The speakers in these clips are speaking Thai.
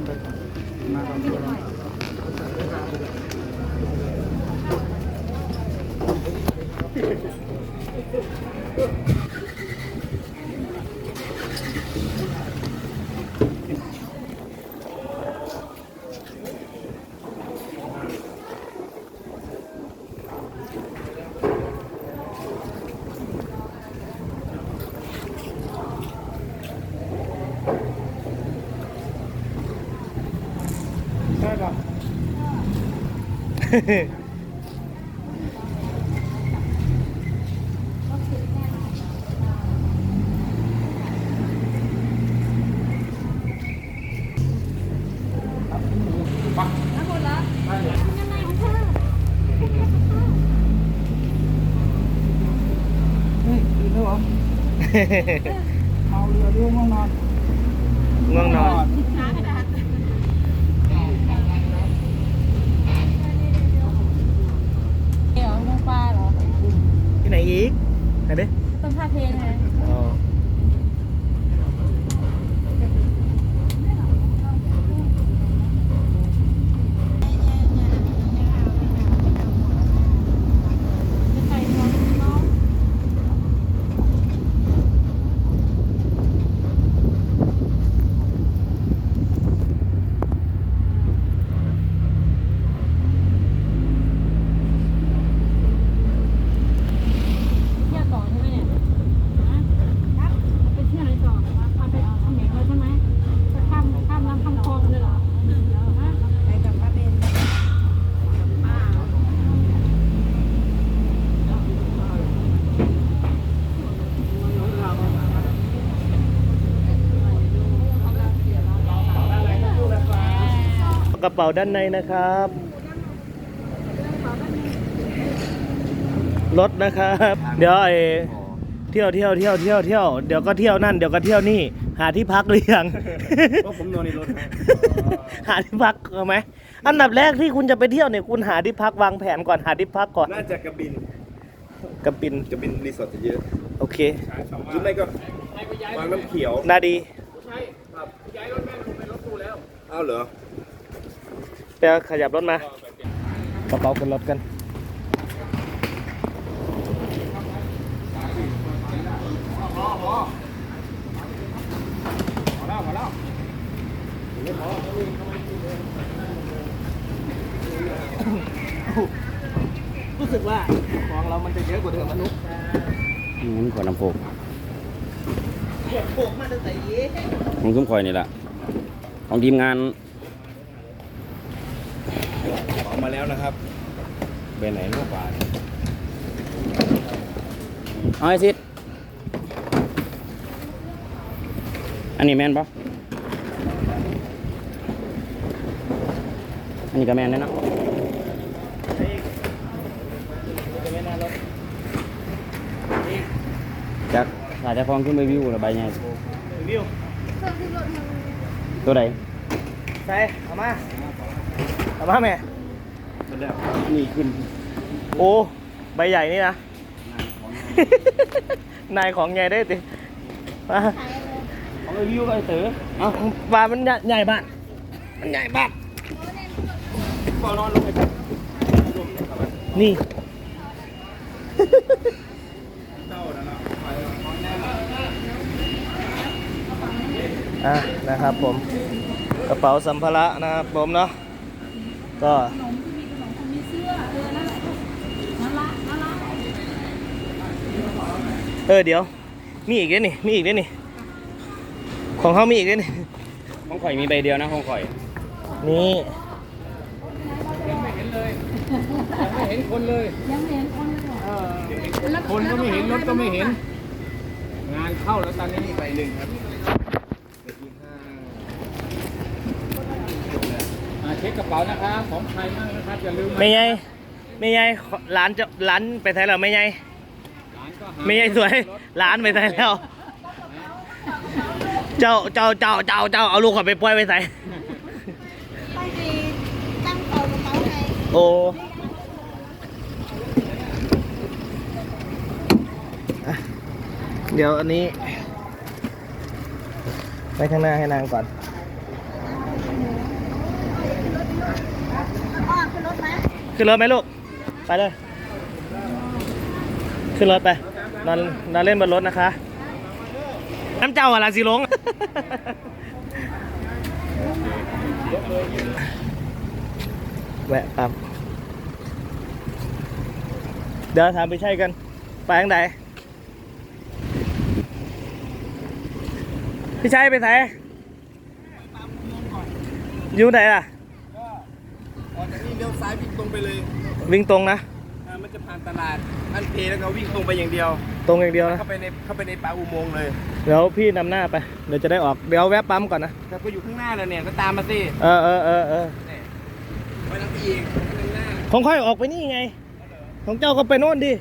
你别看 เธอเฮ้ยตื่นแล้วเหรอเมาเรือเรือง่วงนอนง่วงนอน ที่ไหนอีกไหนดิ ต้นท่าเพลงไง อ๋อ จะใส่น้องน้อง เที่ยวต่อใช่ไหมเนี่ยฮะครับไปเที่ยวไหนต่อพาไปเอาเขมรเลยใช่ไหมจะข้ามข้ามลำข้ามคลองเลยเหรอฮะไปกับป้าเบนอ้าว กระเป๋าด้านในนะครับ รถนะครับ เดี๋ยวไอเที่ยวเที่ยวเที่ยวเที่ยวเที่ยวเดี๋ยวก็เที่ยวนั่นเดี๋ยวก็เที่ยวนี่ หาที่พักหรือยังก็ผมนอนในรถหาที่พักเอาไหมอันดับแรกที่คุณจะไปเที่ยวเนี่ยคุณหาที่พักวางแผนก่อนหาที่พักก่อนน่าจะกระบินกระปินกระบินรีสอร์ทจะเยอะโอเคหรือไม่ก็วางน้ำเขียวนาดีอ้าวเหรอไปเอา ขยับรถมากระเป๋าขึ้นรถกันพอแล้วพอแล้วรู้สึกว่าของเรามันจะเยอะกว่าเดิมมนุษย์มันขวดน้ำโพกปวดโผกมาตั้งแต่เย้ของซุ้มคอยนี่แหละของทีมงานออก มาแล้วนะครับไปไหนลูกปลาเอาไอ้ซิดอันนี้แมนปะอันนี้ก็แมนเลยเนาะจากสายจะฟองขึ้นไปวิวระบายไงวิวตัวใดใส่เอามาเอามาแม่ มันแล้วนี่ขึ้นโอ้ใบใหญ่นี่นะ นายของใหญ่ได้ติมาของไอ้วิวก็ไอ้เต๋อเอาปลามันใหญ่ใหญ่บ้านมันใหญ่บ้านก็นอนลงไปนี่เจ้านั่นน่ะอะนะครับผมกระเป๋าสัมภาระนะครับผมเนาะก็ ขนมที่มีขนมคนมีเสื้อเออนั่นแหละนั่นละนั่นละ เออเดี๋ยว มีอีกด้วยนี่ มีอีกด้วยนี่ ของเขามีอีกด้วยนี่ ของข่อยมีใบเดียวนะของข่อย นี่ไม่เห็นเลยยังไม่เห็นคนเลย ยังไม่เห็นคนเลยเหรอแล้วคนก็ไม่เห็นรถก็ไม่เห็น งานเข้าแล้วตอนนี้ไปหนึ่งครับอ่าเช็คกระเป๋านะครับของใครบ้างนะครับอย่าลืมไม่ใหญ่ไม่ใหญ่ร้านจะร้านไปไทยแล้วไม่ใหญ่ร้านก็หา ไม่ใหญ่สวยร้านไปไทยแล้ว เจ้าเจ้าเจ้าเจ้าเจ้าเอาลูกเขาไปปล่อยไปใส่ไปตั้งตากระเป๋าไงโอ้ เดี๋ยวอันนี้ ไปข้างหน้าให้นางก่อนขึ้นรถไหมขึ้นรถไหมลูก ไปเลย ขึ้นรถไป นอนนอนเล่นบนรถนะคะ น้ำเจ้าอะไรสิลง แวะปั๊มเดี๋ยวถามไปใช่กัน ไปทางไหนพี่ชัยไปไหนอยู่ไหนล่ะ ออกจากนี่เลี้ยวซ้ายวิ่งตรงไปเลย วิ่งตรงนะ อ่ามันจะผ่านตลาดอันเพแล้วก็วิ่งตรงไปอย่างเดียว ตรงอย่างเดียวนะ เข้าไปในเข้าไปในปลายอุโมงค์เลยเดี๋ยวพี่นำหน้าไป เดี๋ยวจะได้ออก เดี๋ยวแวะปั๊มก่อนนะ แต่ก็อยู่ข้างหน้าแล้วเนี่ยก็ตามมาสิเออเออเออเออเนี่ยไปทางนี้อีกข้างหน้า ของค่อยออกไปนี่ไง ของเจ้าก็ไปโน่นดิ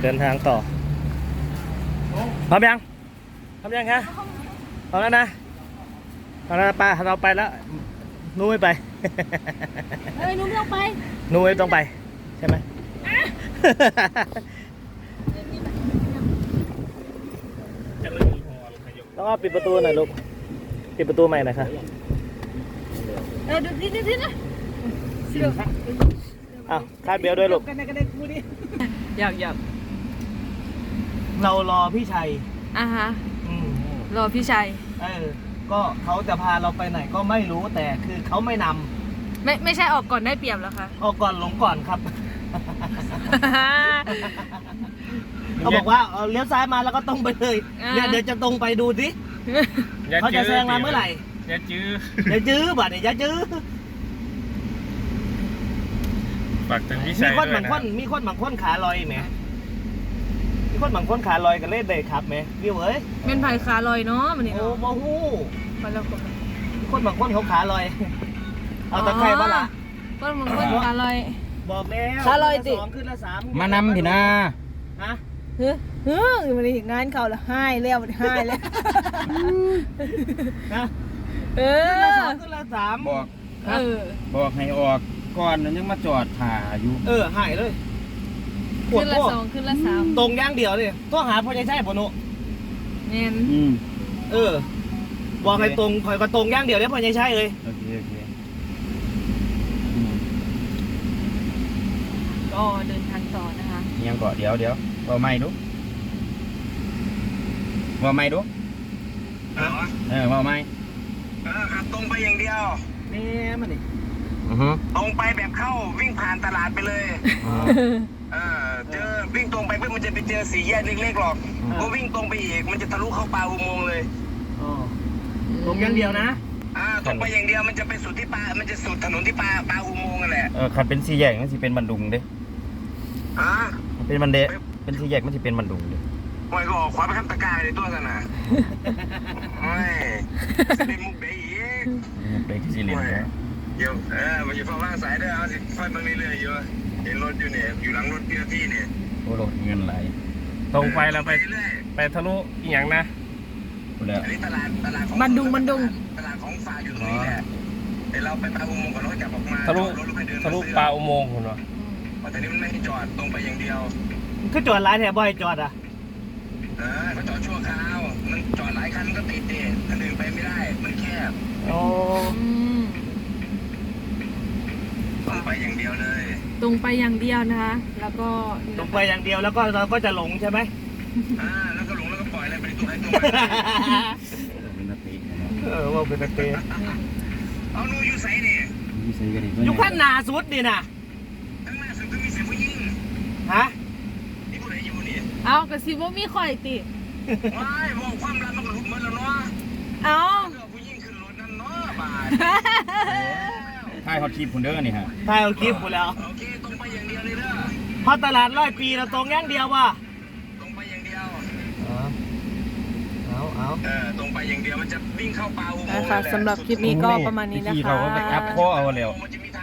เดี๋ยวเดินทางต่อพร้อมยังพร้อมยังคะพร้อมแล้วนะพร้อมแล้วนะป้าเราไปแล้วนู้ไม่ไปเอ้ยหนุ่มลงไปนู้ไม่ต้องไป ใช่ไหมต้องเอาปิดประตูหน่อยลูกปิดประตูใหม่หน่อยค่ะเออดูดิดูดินะสิลูกอ้าวคาดเบลต์ด้วยลูกกันได้กันได้กูดิอยากอยาก เรารอพี่ชัยอะฮะอืมรอพี่ชัย เออ ก็เขาจะพาเราไปไหนก็ไม่รู้แต่คือเขาไม่นำไม่ไม่ใช่ออกก่อนได้เปรียบแล้วคะ ออกก่อนหลงก่อนครับ เขาบอกว่าเอาเลี้ยวซ้ายมาแล้วก็ตรงไปเลยอ่า เนี่ยเดี๋ยวจะตรงไปดูสิเขาจะแซงมาเมื่อไหร่อย่าจื้ออย่าจื้อบัดเนี่ยอย่าจื้อฝากถึงพี่มีชัยคนด้วบายงนะคนมีคนบางคนขาลอยไหม มีคนบางคนขาลอยกันเล่นเลยครับไหมวิวเอ้ยเป็นไผ่ขาลอยเนาะมันนี่โอ้เนาะโมฮู้ไปแล้วก็มีคนบางคนเขาขาลอย เอาตะไคร้บ้าล่ะก็มึงคนขาลอย บอกแล้วขาลอยติ ขึ้นละสองขึ้นละสามมานำพี่นาฮะเฮ้ยเฮ้ยมันนี่งานเขาละให้แล้วมันให้แล้วนะเอขึ้นอละสองขึ้นละสามบอก เออบอกให้ออกก่อนนั้นยังมาจอดถ่าอยู่เออหายเลย ปวขึ้ดนละพวกสองขึ้นละสามตรงอย่างเดียวเลยต้องหาพ่อใหญ่ใช่ปะหนุเน้นอืมเออบอกให้ตรงคอยก็ตรงอย่างเดียวเนี่ยพ่อใหญ่ใช่เลยโอเคโอเคอืมก็เดินทางต่อนะคะยังเกาะเดี๋ยวเดี๋ยวว่าไม่ดูว่าไม่ดูเออว่าไม่เออขับตรงไปอย่างเดียวนี่มันนี่อือฮึตรงไปแบบเข้าวิ่งผ่านตลาดไปเลยเอ อเจอวิ่งตรงไปเพื่อมันจะไปเจอสี่แยกเล็กๆหรอกก็วิ่งตรงไปอีกมันจะทะลุเข้าป่าอุโมงค์เลย อ๋อตรงอย่างเดียวนะ อ่าตรงไปอย่างเดียวมันจะไปสุดที่ป่ามันจะสุดถนนที่ป่าป่าอุโมงค์นั่นแหละเออขับเป็นสี่แยกมันสิเป็นบันดุงเด้อ่าเป็นบันเดะเป็นสี่แยกมันสิเป็นบันดุงเด้หอยก็ออกขวาไปข้ามตะกร้ายในตัวกันนะโอ้ยจะได้มุกได้อีกมันเป็นที่สี่เหลี่ยมเนาะเดี๋ยวเออมันอยู่ฝั่งล่างสายเด้อเอาสิค่อยมาเรื่อยๆอยู่ เห็นรถอยู่เนี่ยอยู่หลังรถพี่ที่เนี่ยโอ้โหเงินไหลตรงไปเราไปเรื่อยไปทะลุอีกอย่างนะพูดแล้ว ๆอันนี้ตลาดตลาดของบันดุงบันดุง ตลาดของฝากอยู่ตรงนี้แหละเดี๋ยวเราไปปลาอุโมงค์ก่อนแล้วก็กลับออกมาทะลุ จอดรถแล้วไปเดินทะลุซื้อปลาอุโมงค์คุณวะเพราะตอนนี้มันไม่ให้จอดตรงไปอย่างเดียวคือจอดร้านแถวบ่อยจอดอะเออเขาจอดชั่วคราว มันจอดหลายคันก็ติดเดชคันอื่นไปไม่ได้ มันแคบ โอ้ อืม ตรงไปอย่างเดียวเลย ตรงไปอย่างเดียวนะคะ แล้วก็ตรงไปอย่างเดียวแล้วก็เราก็จะหลงใช่ไหม อ่า แล้วก็หลงแล้วก็ปล่อยอะไรไปตัวไหนตัวมันเป็นนาทีเนาะเออว่าเป็นตะเตะเอาหนูอยู่ใส่เนี่ยมีใส่กันอีกยุคพันนาสุดนี่นะข้างหน้าสุดก็มีเสียงผู้หญิงฮะนี่ผู้ใดอยู่นี่เอากระซิบว่ามีข่อยติว้ายบอกความลับมันก็หลุดหมดแล้วเนาะเอาเพื่อผู้หญิงขึ้นรถนั่นเนาะบาด ถ่ายฮอตคลิปคุณเด้อนี่ฮะถ่ายเอาคลิปกูแล้วโอเคตรงไปอย่างเดียวเลยเด้อเพราะตลาดร้อยปีเราตรงอย่างเดียวว่ะตรงไปอย่างเดียว เอาเอาเออตรงไปอย่างเดียวมันจะวิ่งเข้าป่าอุโมงค์นะคะเลยแหละสำหรับคลิปนี้ก็ประมาณนี้นะที่คะเขาก็ไปอัพข้อเอาแล้ว มันจะมี